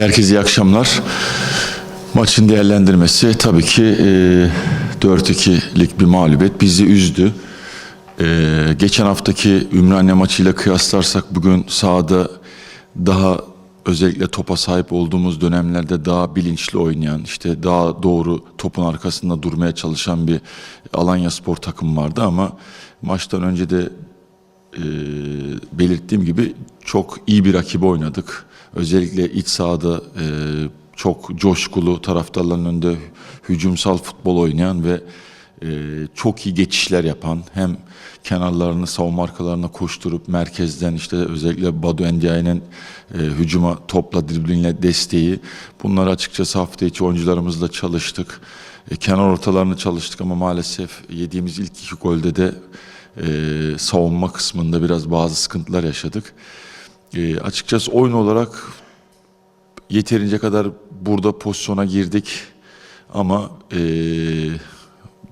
Herkese iyi akşamlar. Maçın değerlendirmesi tabii ki e, 4-2'lik bir mağlubiyet bizi üzdü. E, geçen haftaki Ümraniye maçıyla kıyaslarsak bugün sahada daha özellikle topa sahip olduğumuz dönemlerde daha bilinçli oynayan, işte daha doğru topun arkasında durmaya çalışan bir Alanya Spor takım vardı ama maçtan önce de e, belirttiğim gibi çok iyi bir rakibi oynadık. Özellikle iç sahada e, çok coşkulu taraftarların önünde hücumsal futbol oynayan ve e, çok iyi geçişler yapan hem kenarlarını savunma arkalarına koşturup merkezden işte özellikle Badu Endiaye'nin e, hücuma topla driblingle desteği bunları açıkçası hafta içi oyuncularımızla çalıştık. E, kenar ortalarını çalıştık ama maalesef yediğimiz ilk iki golde de e, savunma kısmında biraz bazı sıkıntılar yaşadık. E, açıkçası oyun olarak yeterince kadar burada pozisyona girdik ama e,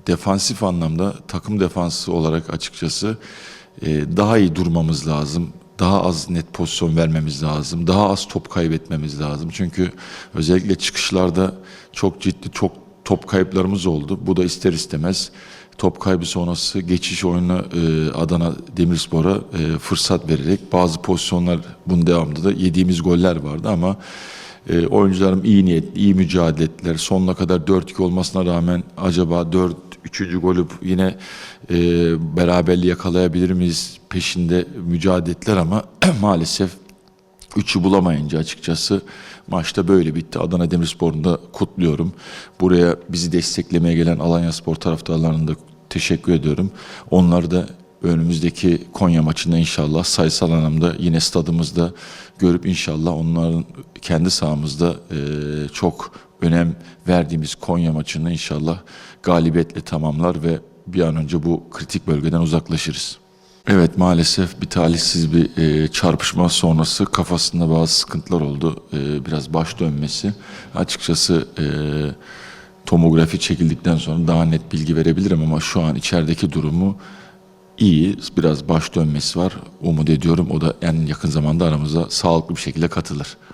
defansif anlamda takım defansı olarak açıkçası e, daha iyi durmamız lazım. Daha az net pozisyon vermemiz lazım. Daha az top kaybetmemiz lazım. Çünkü özellikle çıkışlarda çok ciddi çok top kayıplarımız oldu. Bu da ister istemez top kaybı sonrası geçiş oyunu e, Adana Demirspor'a e, fırsat vererek bazı pozisyonlar bunun devamında da yediğimiz goller vardı ama e, oyuncularım iyi niyetli, iyi mücadele ettiler. Sonuna kadar 4-2 olmasına rağmen acaba 4 üçüncü golü yine e, beraberliği yakalayabilir miyiz peşinde mücadele ettiler ama maalesef Üçü bulamayınca açıkçası maçta böyle bitti. Adana Demirspor'unu da kutluyorum. Buraya bizi desteklemeye gelen Alanya Spor taraftarlarına da teşekkür ediyorum. Onları da önümüzdeki Konya maçında inşallah sayısal anlamda yine stadımızda görüp inşallah onların kendi sahamızda e, çok önem verdiğimiz Konya maçını inşallah galibiyetle tamamlar ve bir an önce bu kritik bölgeden uzaklaşırız. Evet maalesef bir talihsiz bir e, çarpışma sonrası kafasında bazı sıkıntılar oldu. E, biraz baş dönmesi. Açıkçası e, tomografi çekildikten sonra daha net bilgi verebilirim ama şu an içerideki durumu iyi. Biraz baş dönmesi var. Umut ediyorum o da en yakın zamanda aramıza sağlıklı bir şekilde katılır.